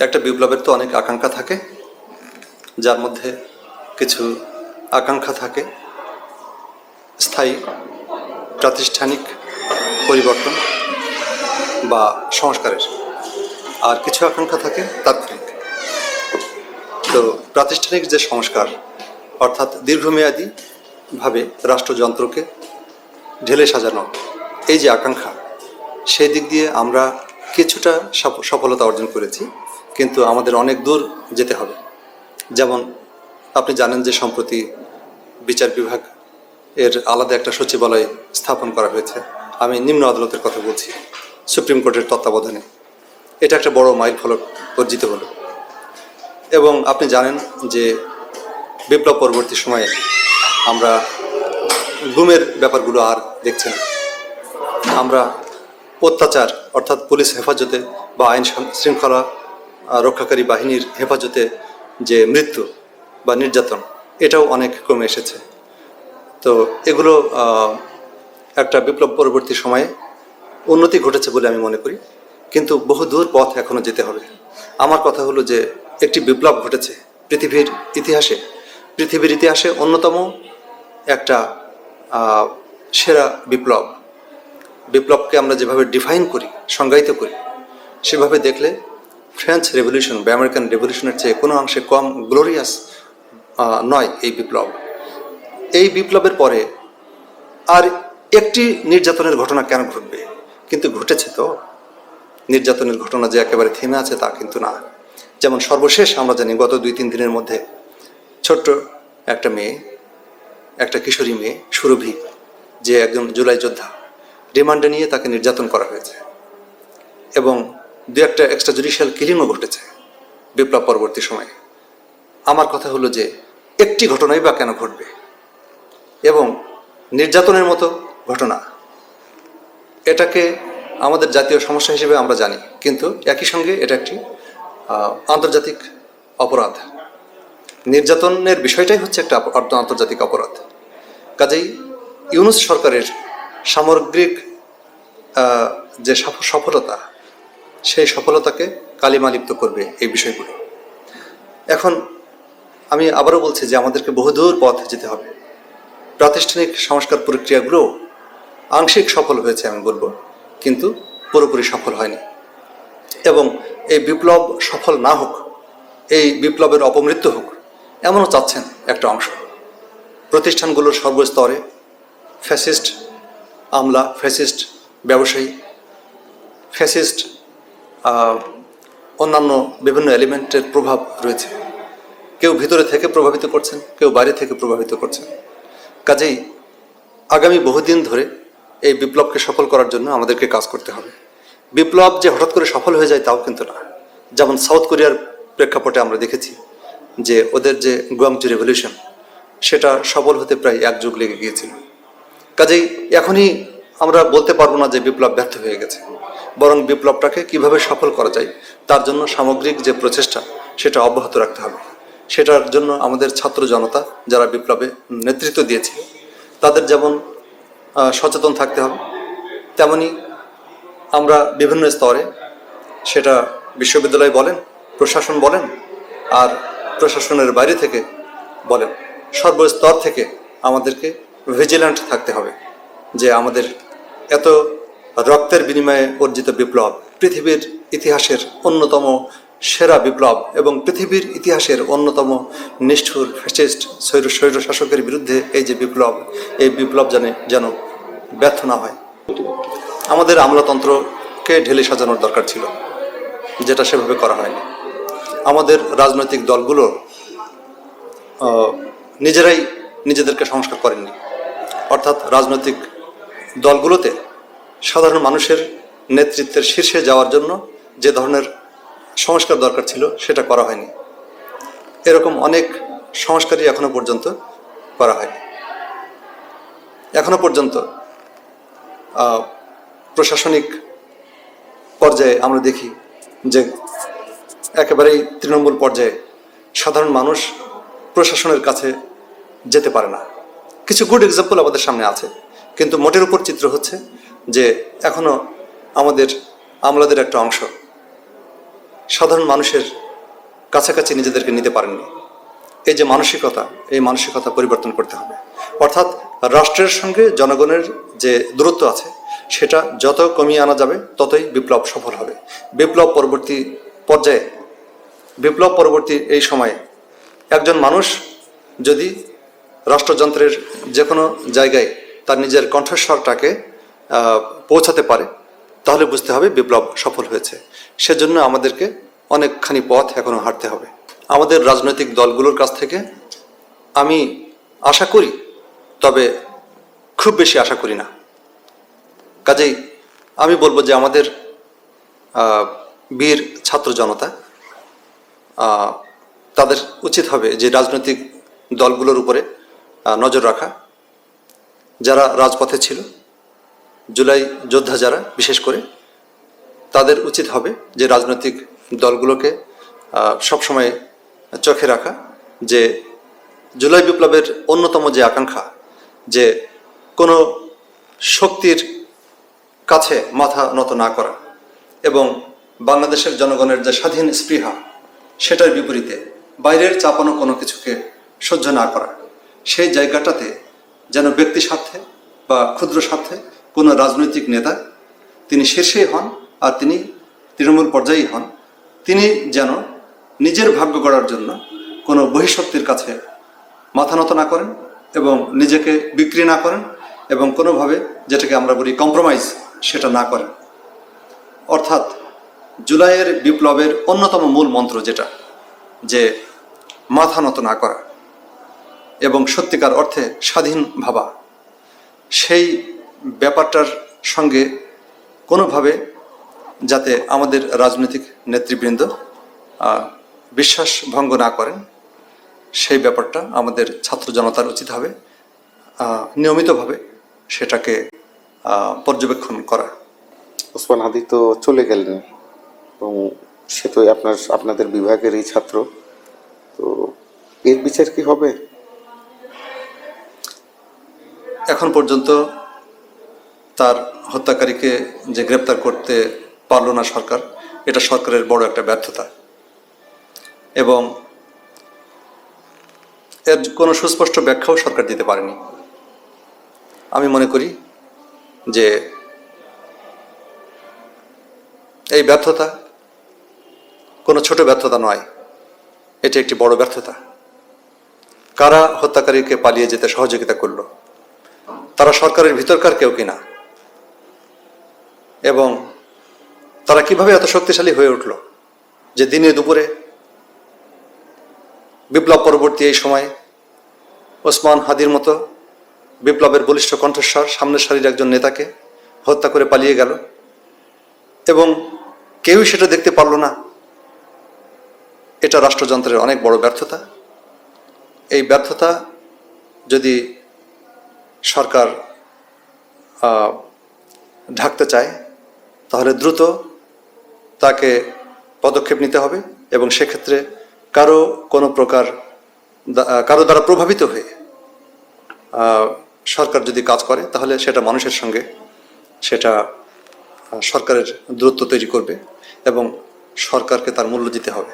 একটা বিপ্লবের তো অনেক আকাঙ্ক্ষা থাকে, যার মধ্যে কিছু আকাঙ্ক্ষা থাকে। স্থায়ী, প্রাতিষ্ঠানিক পরিবর্তন বা সংস্কারের। আর কিছু আকাঙ্ক্ষা থাকে তাৎক্ষণিক। তো প্রাতিষ্ঠানিক যে সংস্কার, অর্থাৎ দীর্ঘমেয়াদীভাবে রাষ্ট্রযন্ত্রকে ঢেলে সাজানো, এই যে আকাঙ্ক্ষা, সেই দিক দিয়ে আমরা কিছুটা সফ- সফলতা অর্জন করেছি। কিন্তু আমাদের অনেক দূর যেতে হবে। যেমন আপনি জানেন যে সম্প্রতি বিচার বিভাগ এর আলাদা একটা সচিবালয় স্থাপন করা হয়েছে। আমি নিম্ন আদালতের কথা বলছি, সুপ্রিম কোর্টের তত্ত্বাবধানে। এটা একটা বড় মাইল ফলক অর্জিত হলো। এবং আপনি জানেন যে বিপ্লব পরবর্তী সময়ে আমরা গুমের ব্যাপারগুলো আর দেখছি না। আমরা অত্যাচার অর্থাৎ পুলিশ হেফাজতে বা আইন শৃঙ্খলা রক্ষাকারী বাহিনীর হেফাজতে যে মৃত্যু বা নির্যাতন, এটাও অনেক কমে এসেছে। তো এগুলো একটা বিপ্লব পরবর্তী সময়ে উন্নতি ঘটেছে বলে আমি মনে করি, কিন্তু বহু দূর পথ এখনও যেতে হবে। আমার কথা হলো যে, একটি বিপ্লব ঘটেছে পৃথিবীর ইতিহাসে। পৃথিবীর ইতিহাসে অন্যতম একটা সেরা বিপ্লব। বিপ্লবকে আমরা যেভাবে ডিফাইন করি, সংজ্ঞায়িত করি, সেভাবে দেখলে ফ্রেঞ্চ রেভলিউশন বা আমেরিকান রেভলিউশনের চেয়ে কোনো অংশে কম গ্লোরিয়াস নয় এই বিপ্লব। এই বিপ্লবের পরে আর একটি নির্যাতনের ঘটনা কেন ঘটবে? কিন্তু ঘটেছে তো। নির্যাতনের ঘটনা যে একেবারে থেমে আছে তা কিন্তু না। যেমন সর্বশেষ আমরা জানি গত দুই তিন দিনের মধ্যে ছোট্ট একটা মেয়ে, একটা কিশোরী মেয়ে, সুরভি, যে একজন জুলাই যোদ্ধা, রিমান্ডে নিয়ে তাকে নির্যাতন করা হয়েছে। এবং দু একটা এক্সট্রা জুডিশিয়াল কিলিংও ঘটেছে বিপ্লব পরবর্তী সময়ে। আমার কথা হলো যে, একটি ঘটনাই বা কেন ঘটবে? এবং নির্যাতনের মতো ঘটনা, এটাকে আমাদের জাতীয় সমস্যা হিসেবে আমরা জানি, কিন্তু একই সঙ্গে এটা একটি আন্তর্জাতিক অপরাধ। নির্যাতনের বিষয়টাই হচ্ছে একটা আন্তর্জাতিক অপরাধ। কাজেই ইউনুস সরকারের সামগ্রিক যে সফ- সফলতা সেই সফলতাকে কালিমালিপ্ত করবে এই বিষয়গুলো। এখন আমি আবারও বলছি যে আমাদেরকে বহুদূর পথ যেতে হবে। প্রাতিষ্ঠানিক সংস্কার প্রক্রিয়াগুলো আংশিক সফল হয়েছে আমি বলব, কিন্তু পুরোপুরি সফল হয়নি। এবং এই বিপ্লব সফল না হোক, এই বিপ্লবের অপমৃত্যু হোক, এমনও চাচ্ছেন একটা অংশ। প্রতিষ্ঠানগুলোর সর্বস্তরে ফ্যাসিস্ট, আমলা, ফ্যাসিস্ট, ব্যবসায়ী, ফ্যাসিস্ট অন্যান্য বিভিন্ন এলিমেন্টের প্রভাব রয়েছে। কেউ ভিতরে থেকে প্রভাবিত করছেন, কেউ বাইরে থেকে প্রভাবিত করছেন। কাজেই আগামী বহুদিন ধরে এই বিপ্লবকে সফল করার জন্য আমাদেরকে কাজ করতে হবে। বিপ্লব যে হঠাৎ করে সফল হয়ে যায় তাও কিন্তু না। যেমন সাউথ কোরিয়ার প্রেক্ষাপটে আমরা দেখেছি যে ওদের যে গুয়াংচু রেভলিউশন, সেটা সফল হতে প্রায় এক যুগ লেগে গিয়েছিল। কাজেই এখনই আমরা বলতে পারব না যে বিপ্লব ব্যর্থ হয়ে গেছে। বরং বিপ্লবটাকে কীভাবে সফল করা যায়, তার জন্য সামগ্রিক যে প্রচেষ্টা, সেটা অব্যাহত রাখতে হবে। সেটার জন্য আমাদের ছাত্র জনতা যারা বিপ্লবে নেতৃত্ব দিয়েছে, তাদের যেমন সচেতন থাকতে হবে, তেমনি আমরা বিভিন্ন স্তরে, সেটা বিশ্ববিদ্যালয় বলেন, প্রশাসন বলেন, আর প্রশাসনের বাইরে থেকে বলেন, সর্বস্তর থেকে আমাদেরকে ভিজিল্যান্ট থাকতে হবে যে আমাদের এত রক্তের বিনিময়ে অর্জিত বিপ্লব পৃথিবীর ইতিহাসের অন্যতম সেরা বিপ্লব এবং পৃথিবীর ইতিহাসের অন্যতম নিষ্ঠুর ফ্যাসিস্ট স্বৈর স্বৈর শাসকের বিরুদ্ধে এই যে বিপ্লব, এই বিপ্লব যেন যেন ব্যর্থ না হয়। আমাদের আমলাতন্ত্রকে ঢেলে সাজানোর দরকার ছিল, যেটা সেভাবে করা হয়নি। আমাদের রাজনৈতিক দলগুলো নিজেরাই নিজেদেরকে সংস্কার করেননি। অর্থাৎ রাজনৈতিক দলগুলোতে সাধারণ মানুষের নেতৃত্বের শীর্ষে যাওয়ার জন্য যে ধরনের সংস্কার দরকার ছিল সেটা করা হয়নি। এরকম অনেক সংস্কারই এখনও পর্যন্ত করা হয়নি। এখনও পর্যন্ত প্রশাসনিক পর্যায়ে আমরা দেখি যে একেবারেই তৃণমূল পর্যায়ে সাধারণ মানুষ প্রশাসনের কাছে যেতে পারে না। কিছু গুড এক্সাম্পল আমাদের সামনে আছে। কিন্তু মোটের উপর চিত্র হচ্ছে যে এখনও আমাদের আমলাদের একটা অংশ। সাধারণ মানুষের কাছাকাছি নিজেদেরকে নিতে পারেননি। এই যে মানসিকতা, এই মানসিকতা পরিবর্তন করতে হবে। অর্থাৎ রাষ্ট্রের সঙ্গে জনগণের যে দূরত্ব আছে, সেটা যত কমিয়ে আনা যাবে, ততই বিপ্লব সফল হবে। বিপ্লব পরবর্তী পর্যায়ে, বিপ্লব পরবর্তী এই সময়ে একজন মানুষ যদি রাষ্ট্রযন্ত্রের যে কোনো জায়গায় তার নিজের কণ্ঠস্বরটাকে পৌঁছাতে পারে, তাহলে বুঝতে হবে বিপ্লব সফল হয়েছে। সেজন্য আমাদেরকে অনেকখানি পথ এখনও হাঁটতে হবে। আমাদের রাজনৈতিক দলগুলোর কাছ থেকে আমি আশা করি, তবে খুব বেশি আশা করি না। কাজেই আমি বলব যে আমাদের বীর ছাত্র জনতা তাদের উচিত হবে যে রাজনৈতিক দলগুলোর উপরে নজর রাখা। যারা রাজপথে ছিল জুলাই যোদ্ধা যারা, বিশেষ করে, তাদের উচিত হবে যে রাজনৈতিক দলগুলোকে সবসময় চোখে রাখা যে জুলাই বিপ্লবের অন্যতম যে আকাঙ্ক্ষা, যে কোনো শক্তির কাছে মাথা নত না করা এবং বাংলাদেশের জনগণের যে স্বাধীন স্পৃহা, সেটার বিপরীতে বাইরের চাপানো কোনো কিছুকে সহ্য না করা। সেই জায়গাটাতে যেন ব্যক্তি স্বার্থে বা ক্ষুদ্র স্বার্থে কোনো রাজনৈতিক নেতা, তিনি শীর্ষেই হন আর তিনি তৃণমূল পর্যায়েই হন, তিনি যেন নিজের ভাগ্য গড়ার জন্য কোনো বহিঃশক্তির কাছে মাথা নত না করেন এবং নিজেকে বিক্রি না করেন এবং কোনোভাবে যেটাকে আমরা বলি কম্প্রোমাইজ সেটা না করেন। অর্থাৎ জুলাইয়ের বিপ্লবের অন্যতম মূল মন্ত্র যেটা, যে মাথা নত না করা এবং সত্যিকার অর্থে স্বাধীন ভাবা। সেই ব্যাপারটার সঙ্গে কোনোভাবে যাতে আমাদের রাজনৈতিক নেতৃবৃন্দ বিশ্বাস ভঙ্গ না করেন সেই ব্যাপারটা আমাদের ছাত্র জনতার উচিত হবে নিয়মিতভাবে সেটাকে পর্যবেক্ষণ করা। ওসমান হাদি তো চলে গেলেন এবং সে তো আপনার আপনাদের বিভাগেরই ছাত্র তো এর বিচার কি হবে? এখন পর্যন্ত তার হত্যাকারীকে যে গ্রেপ্তার করতে পারল না সরকার, এটা সরকারের বড় একটা ব্যর্থতা। এবং এর কোনো সুস্পষ্ট ব্যাখ্যাও সরকার দিতে পারেনি। আমি মনে করি যে এই ব্যর্থতা কোনো ছোট ব্যর্থতা নয়, এটি একটি বড় ব্যর্থতা। কারা হত্যাকারীকে পালিয়ে যেতে সহযোগিতা করল? তারা সরকারের ভিতরকার কেউ কিনা এবং তারা কীভাবে এত শক্তিশালী হয়ে উঠল যে দিনে দুপুরে বিপ্লব পরবর্তী এই সময়ে ওসমান হাদির মতো বিপ্লবের বলিষ্ঠ কণ্ঠস্বর, সামনের সারির একজন নেতাকে হত্যা করে পালিয়ে গেল এবং কেউই সেটা দেখতে পারল না। এটা রাষ্ট্রযন্ত্রের অনেক বড় ব্যর্থতা। এই ব্যর্থতা যদি সরকার ঢাকতে চায় তাহলে দ্রুত তাকে পদক্ষেপ নিতে হবে এবং সেক্ষেত্রে কারও কোনো প্রকার কারও দ্বারা প্রভাবিত হয়ে সরকার যদি কাজ করে, তাহলে সেটা মানুষের সঙ্গে সেটা সরকারের দূরত্ব তৈরি করবে এবং সরকারকে তার মূল্য দিতে হবে।